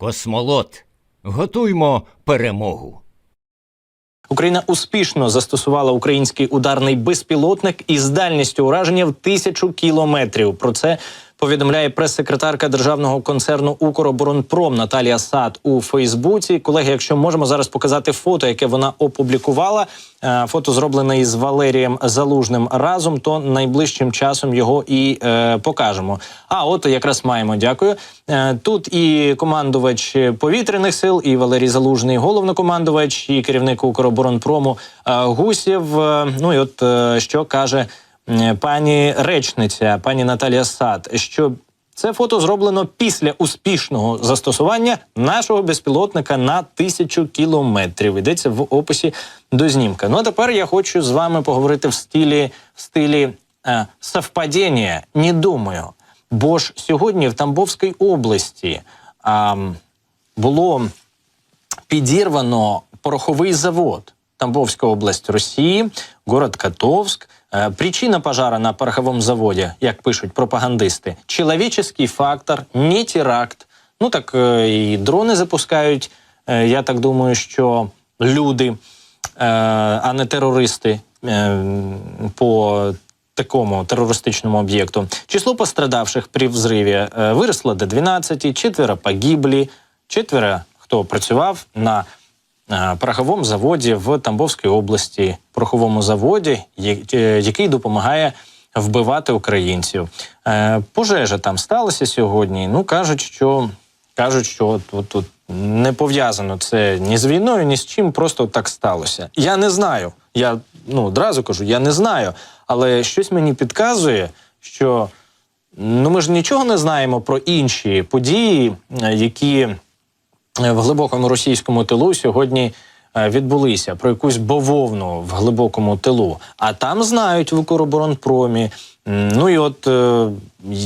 Космолот. Готуймо перемогу. Україна успішно застосувала український ударний безпілотник із дальністю ураження в тисячу кілометрів. Про це повідомляє прес-секретарка державного концерну Укроборонпром Наталія Сад у Фейсбуці. Колеги, якщо можемо зараз показати фото, яке вона опублікувала. Е, Фото зроблене із Валерієм Залужним разом, то найближчим часом його і е, покажемо. А от якраз маємо. Дякую. Е, тут і командувач повітряних сил, і Валерій Залужний, головнокомандувач, і керівник Укроборонпрому е, Гусєв. Е, Ну і от е, що каже пані речниця, пані Наталія Сад, що це фото зроблено після успішного застосування нашого безпілотника на тисячу кілометрів. Йдеться в описі до знімка. Ну а тепер я хочу з вами поговорити в стилі в стилі е, совпадіння. Не думаю. Бо ж сьогодні в Тамбовській області а, було підірвано пороховий завод. Тамбовська область Росії, город Котовськ. Е, Причина пожара на пороховому заводі, як пишуть пропагандисти, чоловічий фактор, не теракт. Ну так е, і дрони запускають. е, Я так думаю, що люди, а не терористи по такому терористичному об'єкту. Число пострадавших при взриві виросло до 12, четверо погибли, четверо, хто працював на е, пороховому заводі в Тамбовській області, пороховому заводі, е, який допомагає вбивати українців. Е, Пожежа там сталася сьогодні. Ну кажуть, що кажуть, що от, от не пов'язано це ні з війною, ні з чим, просто так сталося. Я не знаю. Я ну одразу кажу, я не знаю, але щось мені підказує, що ну ми ж нічого не знаємо про інші події, які в глибокому російському тилу сьогодні е, відбулися про якусь бавовну в глибокому тилу. А там знають в Укроборонпромі. Ну і от е,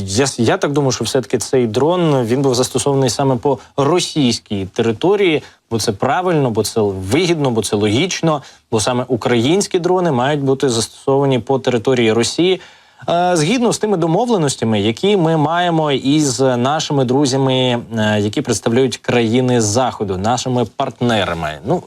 я, я так думаю, що все-таки цей дрон він був застосований саме по російській території, бо це правильно, бо це вигідно, бо це логічно, бо саме українські дрони мають бути застосовані по території Росії. Е, Згідно з тими домовленостями, які ми маємо із нашими друзями, е, які представляють країни заходу, нашими партнерами. Ну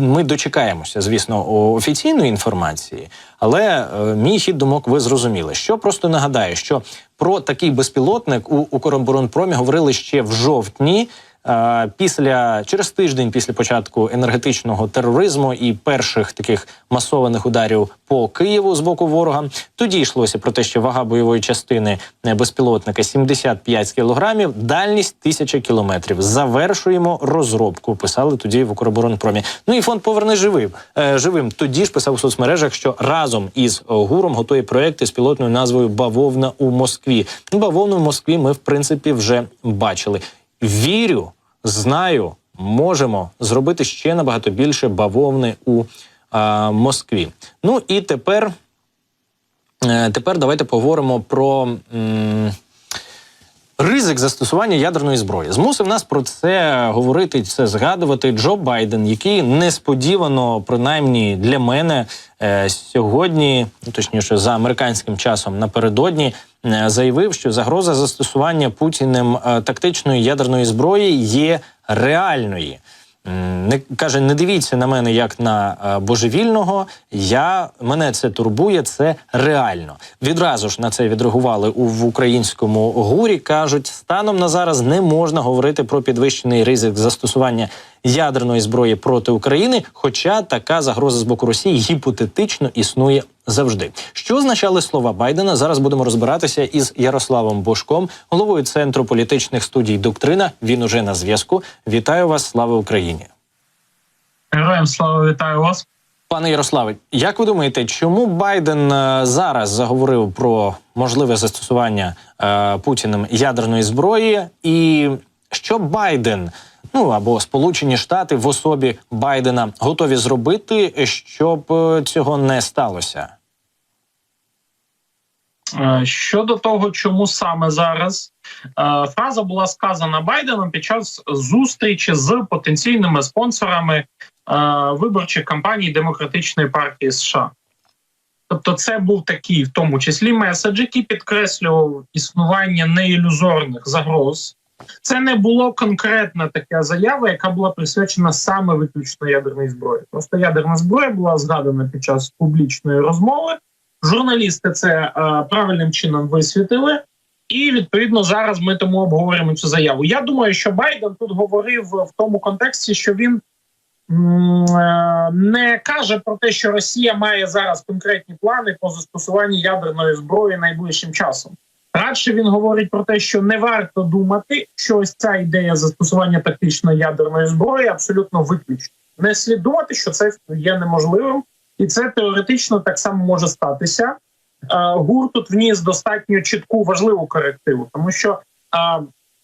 ми дочекаємося, звісно, офіційної інформації, але е, мій хід думок ви зрозуміли. Що просто нагадаю, що про такий безпілотник у Укроборонпромі говорили ще в жовтні. Е, Після через тиждень після початку енергетичного тероризму і перших таких масованих ударів по Києву з боку ворога, тоді йшлося про те, що вага бойової частини е, безпілотника 75 кілограмів, дальність 1000 кілометрів. Завершуємо розробку. Писали тоді в Укроборонпромі. Ну і фонд поверне живим. Е, живим. Тоді ж писав у соцмережах, що разом із гуром готує проекти з пілотною назвою Бавовна у Москві. Ну, Бавовну в Москві ми в принципі вже бачили. Вірю, знаю, можемо зробити ще набагато більше бавовни у е, Москві. Ну і тепер, е, тепер давайте поговоримо про. М- Ризик застосування ядерної зброї змусив нас про це говорити, це згадувати Джо Байден, який несподівано, принаймні для мене, е, сьогодні, ну, точніше, за американським часом напередодні, е, заявив, що загроза застосування Путіним е, тактичної ядерної зброї є реальною. Не каже, не дивіться на мене як на е, божевільного. Я мене це турбує, це реально. Відразу ж на це відреагували у в українському гурі. кажуть, станом на зараз не можна говорити про підвищений ризик застосування ядерної зброї проти України, хоча така загроза з боку Росії гіпотетично існує завжди. Що означали слова Байдена? Зараз будемо розбиратися із Ярославом Бошком, головою центру політичних студій Доктрина. Він уже на зв'язку. Вітаю вас, слава Україні. Героям слава вітаю вас. Пане Ярославе, як ви думаєте, чому Байден е, зараз заговорив про можливе застосування е, Путіним ядерної зброї, і що Байден, ну або Сполучені Штати в особі Байдена готові зробити, щоб е, цього не сталося? Е, Щодо того, чому саме зараз е, фраза була сказана Байденом під час зустрічі з потенційними спонсорами е, виборчих кампаній Демократичної партії США. Тобто, це був такий, в тому числі, меседж, який підкреслював існування неілюзорних загроз Це не було конкретна така заява, яка була присвячена саме виключно ядерній зброї. Просто ядерна зброя була згадана під час публічної розмови. Журналісти це е, правильним чином висвітили, і відповідно зараз ми тому обговорюємо цю заяву. Я думаю, що Байден тут говорив в тому контексті, що він е, не каже про те, що Росія має зараз конкретні плани по застосуванню ядерної зброї найближчим часом. Радше він говорить про те, що не варто думати, що ось ця ідея застосування тактичної ядерної зброї абсолютно виключена. Не слід думати, що це є неможливим, і це теоретично так само може статися. ГУР тут вніс достатньо чітку важливу корективу, тому що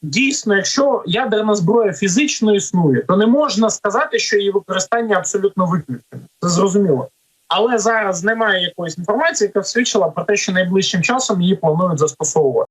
дійсно, якщо ядерна зброя фізично існує, то не можна сказати, що її використання абсолютно виключене. Це зрозуміло. Але зараз немає якоїсь інформації, яка свідчила про те, що найближчим часом її планують застосовувати.